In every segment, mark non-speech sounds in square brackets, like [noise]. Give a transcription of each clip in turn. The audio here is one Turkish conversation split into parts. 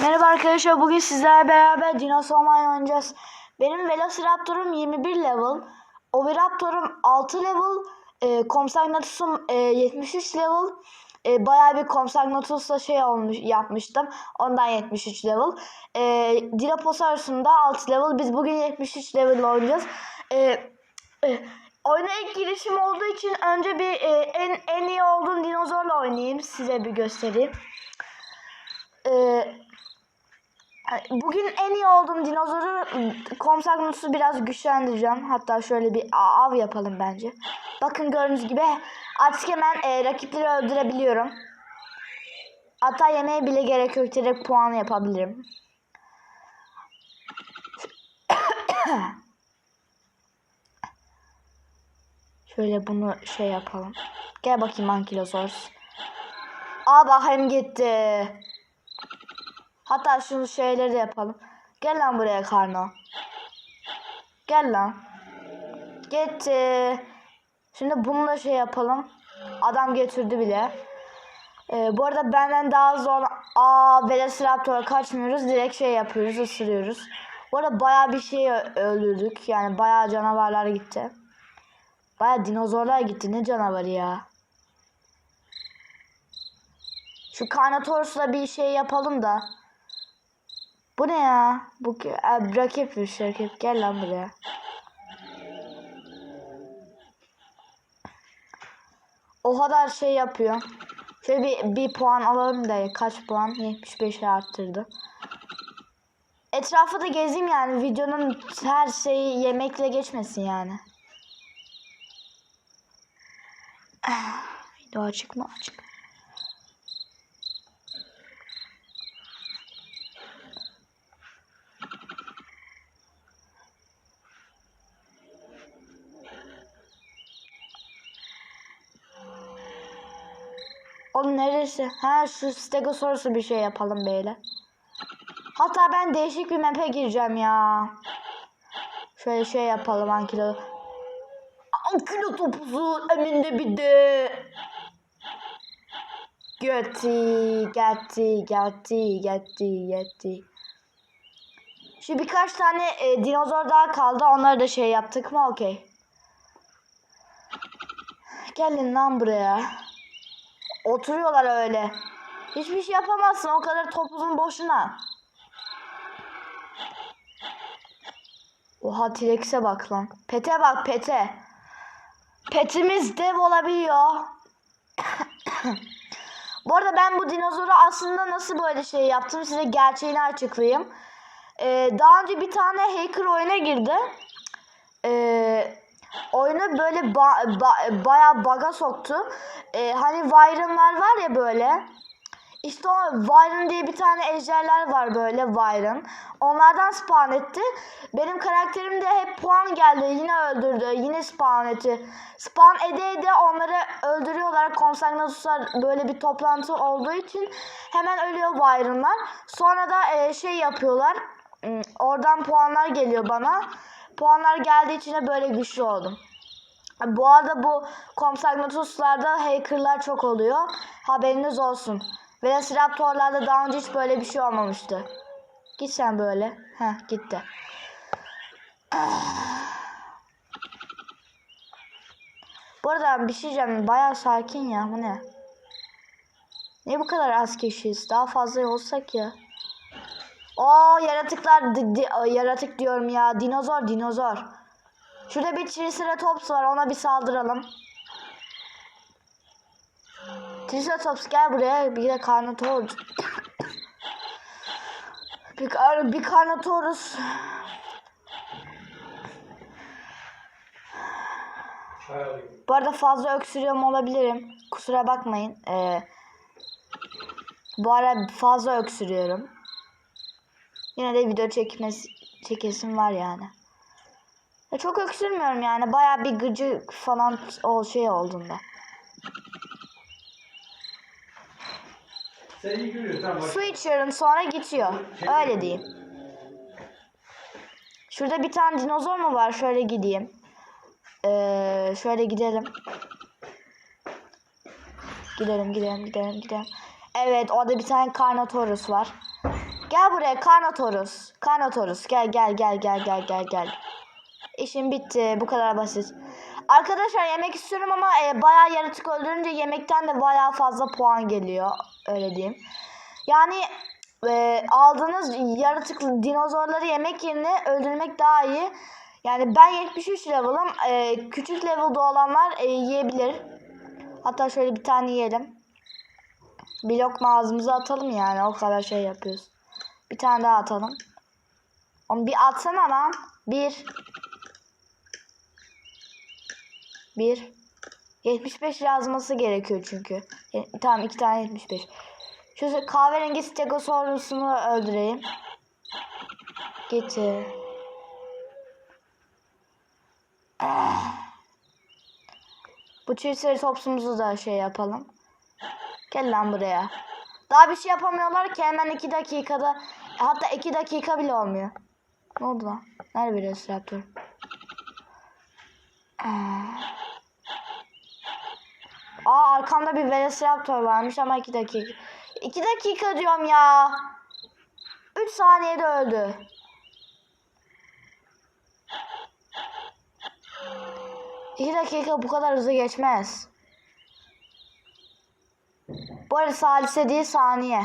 Merhaba arkadaşlar bugün sizlerle beraber Dinosaur Mine oynayacağız. Benim Velociraptor'um 21 level. Oviraptor'um 6 level. E, Compsognathus'um e, 73 level. E, bayağı bir Compsognathus'la şey olmuş yapmıştım. Ondan 73 level. E, Dilophosaurus'um da 6 level. Biz bugün 73 level oynayacağız. E, e, oyuna ilk girişim olduğu için önce bir e, en, en iyi olduğum dinozorla oynayayım. Size bir göstereyim. Ee, bugün en iyi olduğum dinozoru Komsagnus'u biraz güçlendireceğim. Hatta şöyle bir av yapalım bence. Bakın gördüğünüz gibi artık hemen e, rakipleri öldürebiliyorum. Hatta yemeğe bile gerek yok. Direkt puan yapabilirim. [coughs] Şöyle bunu şey yapalım. Gel bakayım Ankylosaurus. Aa bakayım gitti. Hatta şu şeyleri yapalım. Gel lan buraya Karno. Gel lan. Gitti. Şimdi bunu da şey yapalım. Adam getirdi bile. Ee, bu arada benden daha zor. Aa Velociraptor'a kaçmıyoruz. Direkt şey yapıyoruz. ısırıyoruz. Bu arada baya bir şey öldürdük. Yani baya canavarlar gitti. Baya dinozorlar gitti. Ne canavarı ya. Şu Carnotaurus'la bir şey yapalım da. Bu ne ya? Bu e, rakipmiş rakip. Gel lan buraya. O kadar şey yapıyor. Şöyle bir, bir puan alalım da kaç puan? 75'e arttırdı. Etrafı da gezeyim yani. Videonun her şeyi yemekle geçmesin yani. [sighs] Video açık mı? Açık. Neresi? Ha şu Stegosaurus'u bir şey yapalım böyle. Hatta ben değişik bir map'e gireceğim ya. Şöyle şey yapalım Ankilo. Ankilo topuzu eminde bir de. Götti, getti, getti, getti, getti. Şu birkaç tane e, dinozor daha kaldı. Onları da şey yaptık mı? Okey. Gelin lan buraya. Oturuyorlar öyle. Hiçbir şey yapamazsın o kadar topuzun boşuna. Oha T-Rex'e bak lan. Pete bak pete. Petimiz dev olabiliyor. [coughs] bu arada ben bu dinozoru aslında nasıl böyle şey yaptım size gerçeğini açıklayayım. Ee, daha önce bir tane hacker oyuna girdi. Ee, oyunu böyle ba- ba- bayağı baga soktu. Ee, hani Wyron'lar var ya böyle. İşte o Wyron diye bir tane ejderler var böyle Wyron. Onlardan spawn etti. Benim karakterim de hep puan geldi. Yine öldürdü. Yine spawn etti. Spawn ede ede onları öldürüyorlar. Consagnatus'lar böyle bir toplantı olduğu için hemen ölüyor Wyron'lar. Sonra da e, şey yapıyorlar. Hmm, Oradan puanlar geliyor bana. Puanlar geldiği için de böyle güçlü oldum. Bu arada bu Compsognathus'larda hackerlar çok oluyor. Haberiniz olsun. Velociraptor'larda daha önce hiç böyle bir şey olmamıştı. Git sen böyle. Heh gitti. [sighs] Bu arada bir şey diyeceğim. Bayağı sakin ya. Bu ne? Niye bu kadar az kişiyiz? Daha fazla olsak ya. Oo yaratıklar. di- di- yaratık diyorum ya. Dinozor dinozor. Şurada bir Triceratops var. Ona bir saldıralım. Triceratops gel buraya. Bir de Carnotaurus. bir, bir Carnotaurus. Bu arada fazla öksürüyorum olabilirim. Kusura bakmayın. Ee, bu ara fazla öksürüyorum. Yine de video çekmesi çekesim var yani. Ya çok öksürmüyorum yani. Baya bir gıcık falan o şey görüyorsun tamam. Su içiyorum sonra geçiyor. Öyle diyeyim. Şurada bir tane dinozor mu var? Şöyle gideyim. Ee, şöyle gidelim. Gidelim gidelim gidelim gidelim. Evet orada bir tane Carnotaurus var. Gel buraya Karnotaurus. Karnotaurus gel gel gel gel gel gel gel. İşim bitti. Bu kadar basit. Arkadaşlar yemek istiyorum ama e, bayağı yaratık öldürünce yemekten de bayağı fazla puan geliyor. Öyle diyeyim. Yani e, aldığınız yaratık dinozorları yemek yerine öldürmek daha iyi. Yani ben 73 level'ım. E, küçük level'da olanlar e, yiyebilir. Hatta şöyle bir tane yiyelim. Bir lokma ağzımıza atalım yani. O kadar şey yapıyoruz. Bir tane daha atalım. Onu bir atsana lan. Bir. Bir. 75 yazması gerekiyor çünkü. E, tamam iki tane 75. Şu kahverengi stegosaurus'unu öldüreyim. Getir. Bu triceratops'umuzu da şey yapalım. Gel lan buraya. Daha bir şey yapamıyorlar ki hemen 2 dakikada hatta 2 dakika bile olmuyor. Ne oldu lan? Nerede bir Velociraptor? Aa arkamda bir Velociraptor varmış ama 2 dakika. 2 dakika diyorum ya. 3 saniyede öldü. İki dakika bu kadar hızlı geçmez. Bu arada salise değil saniye.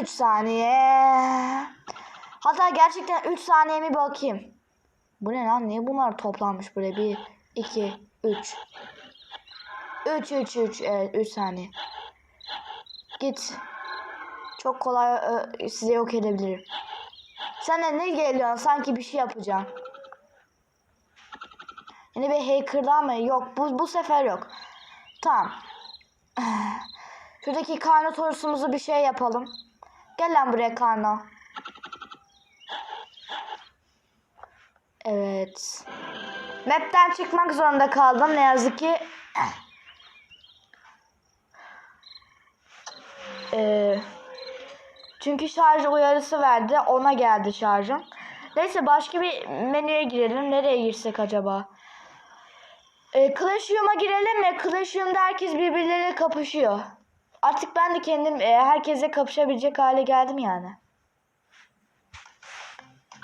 3 saniye. Hatta gerçekten 3 saniye mi bakayım. Bu ne lan? Niye bunlar toplanmış buraya? 1, 2, 3. 3, 3, 3. Evet 3 saniye. Git. Çok kolay size yok edebilirim. Sen de ne geliyorsun? Sanki bir şey yapacaksın. Yine bir hacker'dan mı? Yok bu, bu sefer yok. Tamam. [sighs] Şuradaki karno torusumuzu bir şey yapalım. Gel lan buraya karno. Evet. Map'ten çıkmak zorunda kaldım ne yazık ki. Ee, çünkü şarj uyarısı verdi. Ona geldi şarjım. Neyse başka bir menüye girelim. Nereye girsek acaba? E, Clashroom'a girelim mi? Clashroom'da herkes birbirleriyle kapışıyor. Artık ben de kendim e, herkese kapışabilecek hale geldim yani.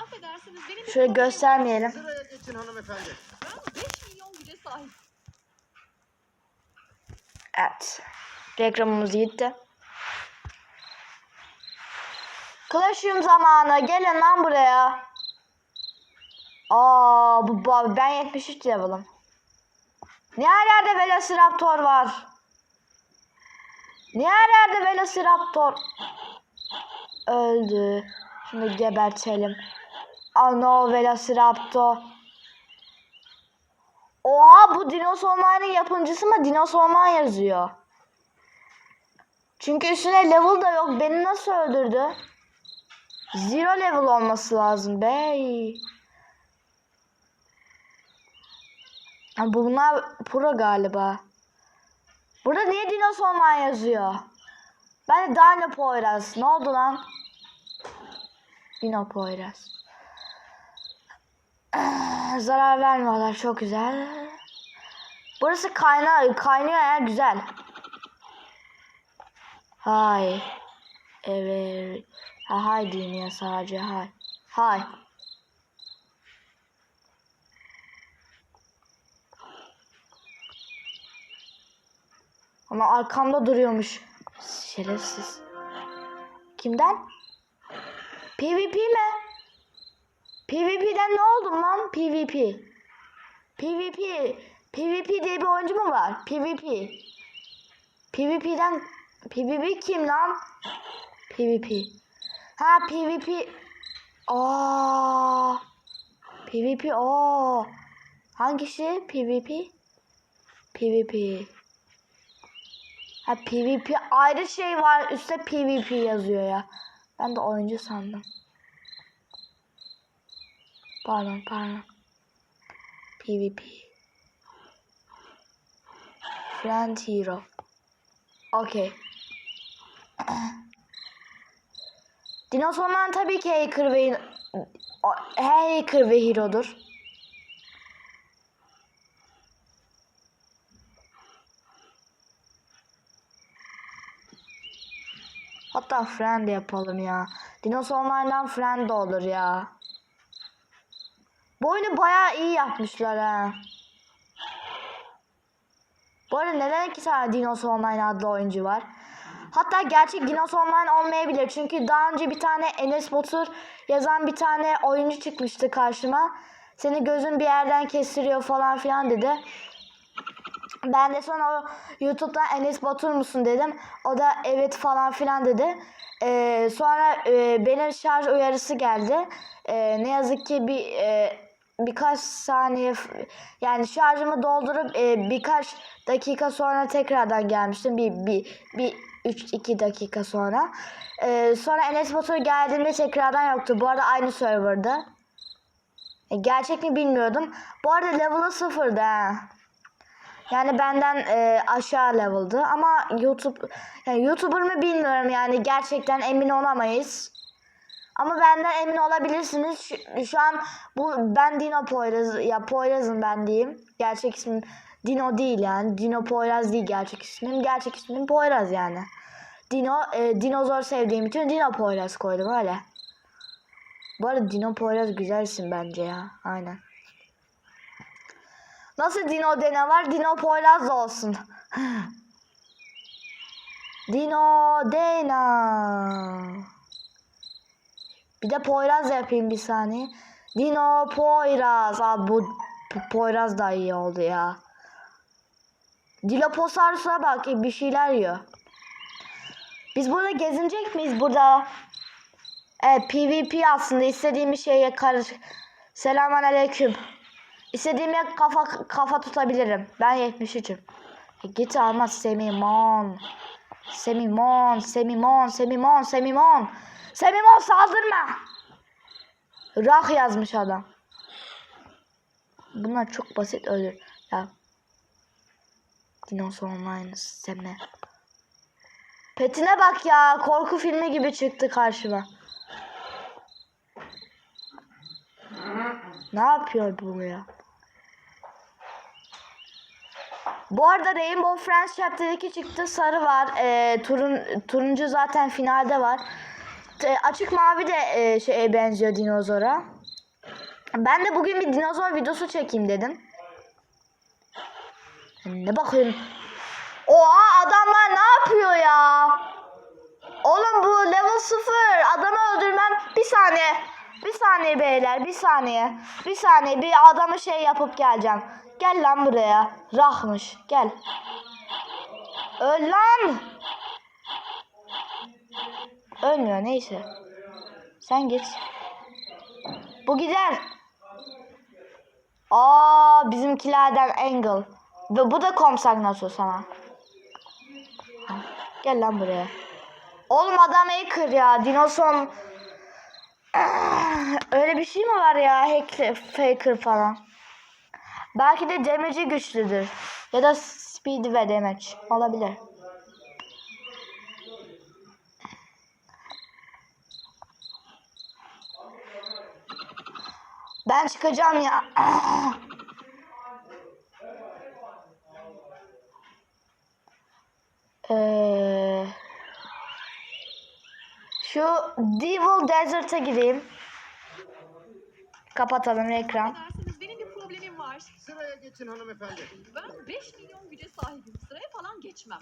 Affedersiniz benim Şöyle göstermeyelim. Sıraya geçin hanımefendi. ben 5 milyon güce sahip. Evet. Reklamımız gitti. Clashroom zamanı. Gelin lan buraya. Aa bu, bu ben 73 level'ım. Her yerde Velociraptor var? Niye yerde Velociraptor? Öldü. Şimdi gebertelim. Ano Velociraptor. Oha bu Dinos Online'ın yapımcısı mı? Dinos Online yazıyor. Çünkü üstüne level da yok. Beni nasıl öldürdü? Zero level olması lazım bey. Bunlar pro galiba. Burada niye Dinos Online yazıyor? Ben de Dino Poyraz. Ne oldu lan? Dino Poyraz. [sighs] Zarar vermiyorlar. Çok güzel. Burası kayna kaynıyor ya güzel. Hay. Evet. Ha hay diyeyim ya sadece hay. Hay. Ama arkamda duruyormuş. Şerefsiz. Kimden? PvP mi? PvP'den ne oldum lan? PvP. PvP. PvP diye bir oyuncu mu var? PvP. PvP'den PvP kim lan? PvP. Ha PvP. Aa. PvP o. Hangisi? PvP. PvP. Ha PvP ayrı şey var. Üstte PvP yazıyor ya. Ben de oyuncu sandım. Pardon pardon. PvP. Friend Hero. Okey. Dinosaurlar tabii ki hacker ve hacker ve hero'dur. Hatta friend yapalım ya. Dinosaur Online'dan friend de olur ya. Bu oyunu bayağı iyi yapmışlar ha. Bu arada neden iki tane Dinosaur Online adlı oyuncu var? Hatta gerçek Dinosaur Online olmayabilir. Çünkü daha önce bir tane Enes Batur yazan bir tane oyuncu çıkmıştı karşıma. Seni gözün bir yerden kestiriyor falan filan dedi. Ben de sonra o YouTube'dan Enes Batur musun dedim. O da evet falan filan dedi. Ee, sonra e, benim şarj uyarısı geldi. Ee, ne yazık ki bir e, birkaç saniye yani şarjımı doldurup e, birkaç dakika sonra tekrardan gelmiştim. Bir bir bir 3 2 dakika sonra. Ee, sonra Enes Batur geldiğinde tekrardan yoktu. Bu arada aynı serverda. E, gerçek mi bilmiyordum. Bu arada level'ı sıfırdı ha. Yani benden e, aşağı level'dı ama YouTube yani YouTuber mı bilmiyorum yani gerçekten emin olamayız. Ama benden emin olabilirsiniz. Şu, şu an bu ben Dino Poyraz ya Poyraz'ım ben diyeyim. Gerçek ismim Dino değil yani. Dino Poyraz değil gerçek ismim. Gerçek ismim Poyraz yani. Dino e, dinozor sevdiğim için Dino Poyraz koydum öyle. Bu arada Dino Poyraz güzel isim bence ya. Aynen. Nasıl Dino Dene var? Dino Poyraz da olsun. Dino Dena. Bir de Poyraz yapayım bir saniye. Dino Poyraz. Abi bu Poyraz da iyi oldu ya. Dilophosaurus'a bak bir şeyler yiyor. Biz burada gezinecek miyiz burada? Evet PvP aslında istediğim bir şeye karış. Selamun aleyküm. İstediğime kafa kafa tutabilirim. Ben 73'üm. E git almaz Semimon. Semimon, Semimon, Semimon, Semimon. Semimon saldırma. Rah yazmış adam. Bunlar çok basit ölür. Ya. Dinosaur Online Seme. Petine bak ya. Korku filmi gibi çıktı karşıma. Ne yapıyor bu ya? Bu arada Rainbow Friends Chapter 2 çıktı. Sarı var. Ee, turun, turuncu zaten finalde var. E, açık mavi de e, şeye benziyor dinozora. Ben de bugün bir dinozor videosu çekeyim dedim. Ne bakıyorsun? Oha adamlar ne yapıyor ya? Oğlum bu level 0. Adamı öldürmem. Bir saniye. Bir saniye beyler. Bir saniye. Bir saniye. Bir adamı şey yapıp geleceğim. Gel lan buraya. Rahmış. Gel. Öl lan. Ölmüyor neyse. Sen git. Bu gider. Aa bizimkilerden Angle. Ve bu da komsak nasıl sana. Gel lan buraya. Oğlum adam hacker ya. Dinosom. Öyle bir şey mi var ya? Hacker, faker falan. Belki de damage'i güçlüdür. Ya da speed ve damage. Olabilir. Ben çıkacağım ya. Şu Devil Desert'a gireyim. Kapatalım ekran. Benim bir problemim var. Sıraya geçin hanımefendi. Ben 5 milyon güce sahibim. Sıraya falan geçmem.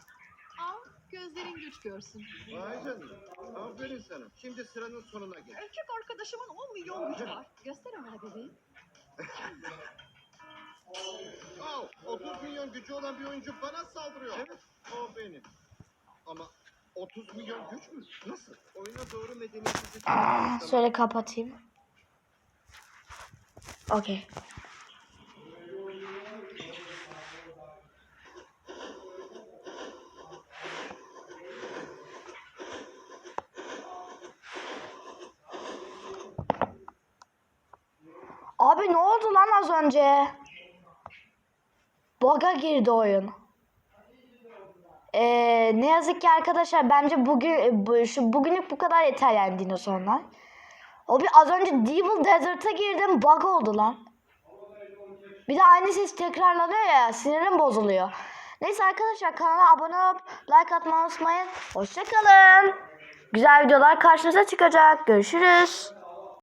Al gözlerin güç görsün. Vay canına. Aferin sana. Şimdi sıranın sonuna gel. Erkek arkadaşımın 10 milyon gücü var. Göster ona bebeğim. Al, 30 milyon gücü olan bir oyuncu bana saldırıyor. Evet, o benim. Ama 30 milyon güç mü? Nasıl? Oyuna doğru medeniyetsizlik. Ah, Şöyle kapatayım. Okey. Abi ne oldu lan az önce? Bug'a girdi oyun. Ee, ne yazık ki arkadaşlar bence bugün bu, şu bugünlük bu kadar yeter yani dinosorlar. O bir az önce Devil Desert'a girdim bug oldu lan. Bir de aynı ses tekrarlanıyor ya sinirim bozuluyor. Neyse arkadaşlar kanala abone olup like atmayı unutmayın. Hoşçakalın. güzel videolar karşınıza çıkacak. Görüşürüz.